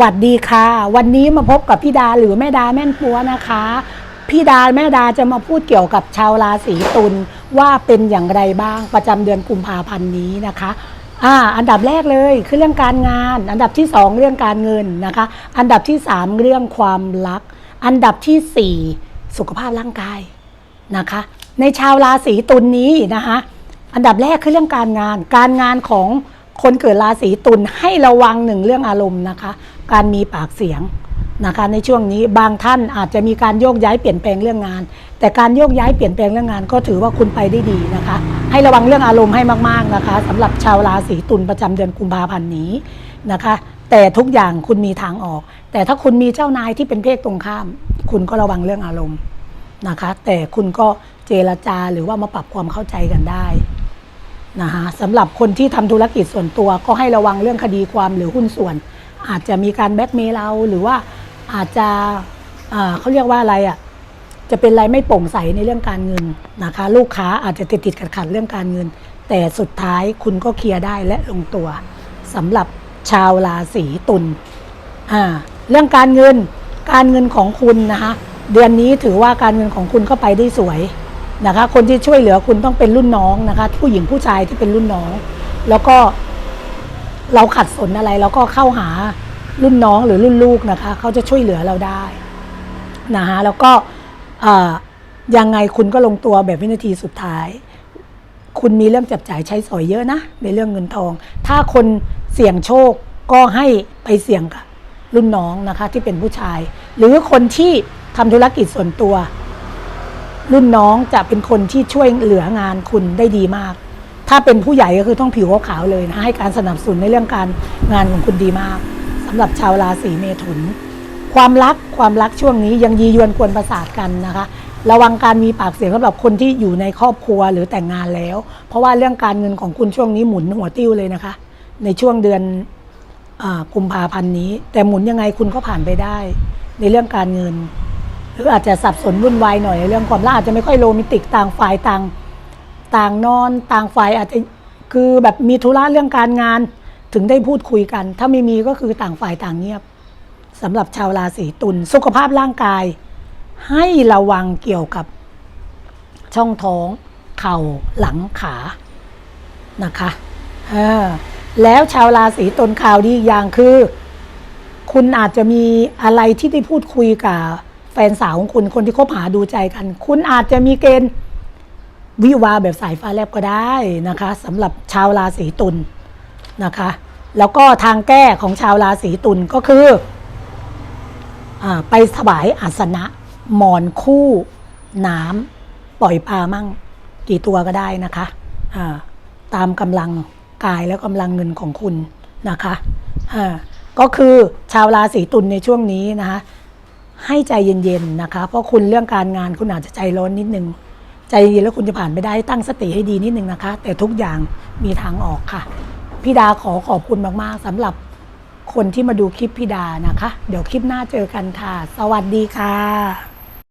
วัสดีค่ะ วันนี้มาพบกับพี่ดาหรือแม่ดาแม่นปัวนะคะ พี่ดาแม่ดาจะมาพูดเกี่ยวกับชาวราศีตุลว่าเป็นอย่างไรบ้างประจำเดือนกุมภาพันธ์นี้นะคะอ่าอันดับแรกเลยคือเรื่องการงาน อันดับที่สองเรื่องการเงินนะคะ อันดับที่สามเรื่องความรัก อันดับที่สี่สุขภาพร่างกายนะคะ ในชาวราศีตุลนี้นะคะอันดับแรกคือเรื่องการงาน การงานของคนเกิดราศีตุลให้ระวังหนึ่งเรื่องอารมณ์นะคะ การมีปากเสียงนะคะในช่วงนี้บางท่านอาจจะมีการโยกย้ายเปลี่ยนแปลงเรื่องงาน แต่การโยกย้ายเปลี่ยนแปลงเรื่องงานก็ถือว่าคุณไปได้ดีนะคะ ให้ระวังเรื่องอารมณ์ให้มากๆนะคะสำหรับชาวราศีตุลประจำเดือนกุมภาพันธ์นี้นะคะ แต่ทุกอย่างคุณมีทางออก แต่ถ้าคุณมีเจ้านายที่เป็นเพศตรงข้าม คุณก็ระวังเรื่องอารมณ์นะคะ แต่คุณก็เจรจาหรือว่ามาปรับความเข้าใจกันได้นะคะสำหรับคนที่ทำธุรกิจส่วนตัวก็ให้ระวังเรื่องคดีความหรือหุ้นส่วน อาจจะมีการแบ็กเมย์เราหรือว่าอาจจะเขาเรียกว่าอะไรอะจะเป็นอะไรไม่โปร่งใสในเรื่องการเงินนะคะ ลูกค้าอาจจะติดติดขัดขัดเรื่องการเงิน แต่สุดท้ายคุณก็เคลียร์ได้และลงตัวสำหรับชาวราศีตุลเรื่องการเงินการเงินของคุณนะคะเดือนนี้ถือว่าการเงินของคุณก็ไปได้สวยนะคะ คนที่ช่วยเหลือคุณต้องเป็นรุ่นน้องนะคะ ผู้หญิงผู้ชายที่เป็นรุ่นน้อง แล้วก็ เราขัดสนอะไรเราก็เข้าหารุ่นน้องหรือรุ่นลูกนะคะ เขาจะช่วยเหลือเราได้นะคะแล้วก็ยังไงคุณก็ลงตัวแบบวินาทีสุดท้าย คุณมีเรื่องจับจ่ายใช้สอยเยอะนะในเรื่องเงินทอง ถ้าคนเสี่ยงโชคก็ให้ไปเสี่ยงกับรุ่นน้องนะคะที่เป็นผู้ชาย หรือคนที่ทำธุรกิจส่วนตัว รุ่นน้องจะเป็นคนที่ช่วยเหลืองานคุณได้ดีมาก ถ้าเป็นผู้ใหญ่ก็คือต้องผิวขาวเลยนะให้การสนับสนุนในเรื่องการงานของคุณดีมากสำหรับชาวราศีเมถุน ความรักความรักช่วงนี้ยังยียวนกวนประสาทกันนะคะ ระวังการมีปากเสียงสำหรับคนที่อยู่ในครอบครัวหรือแต่งงานแล้ว เพราะว่าเรื่องการเงินของคุณช่วงนี้หมุนหัวติ้วเลยนะคะ ในช่วงเดือนกุมภาพันธ์นี้ แต่หมุนยังไงคุณก็ผ่านไปได้ ในเรื่องการเงิน หรืออาจจะสับสนวุ่นวายหน่อยในเรื่องความรักอาจจะไม่ค่อยโรแมนติกต่างฝ่ายต่าง ต่างนอนต่างฝ่ายอาจจะคือแบบมีธุระเรื่องการงานถึงได้พูดคุยกัน ถ้าไม่มีก็คือต่างฝ่ายต่างเงียบสำหรับชาวราศีตุลสุขภาพร่างกาย ให้ระวังเกี่ยวกับช่องท้อง เข่าหลังขานะคะเออแล้วชาวราศีตุลข่าวดีอีกอย่างคือ คุณอาจจะมีอะไรที่ได้พูดคุยกับแฟนสาวของคุณคนที่คบหาดูใจกัน คุณอาจจะมีเกณฑ์ วิวาแบบสายฟ้าแลบก็ได้นะคะสำหรับชาวราศีตุลนะคะ แล้วก็ทางแก้ของชาวราศีตุลก็คืออไปถวายอาสนะหมอนคู่น้ำปล่อยปลามั่งกี่ตัวก็ได้นะคะตามกำลังกายและกำลังเงินของคุณนะคะก็คือชาวราศีตุลในช่วงนี้นะคะให้ใจเย็นๆนะคะ เพราะคุณเรื่องการงานคุณอาจจะใจร้อนนิดนึง ใจเย็นแล้วคุณจะผ่านไปได้ตั้งสติให้ดีนิดนึงนะคะ แต่ทุกอย่างมีทางออกค่ะ พี่ดาขอขอบคุณมากๆสำหรับคนที่มาดูคลิปพี่ดานะคะ เดี๋ยวคลิปหน้าเจอกันค่ะ สวัสดีค่ะ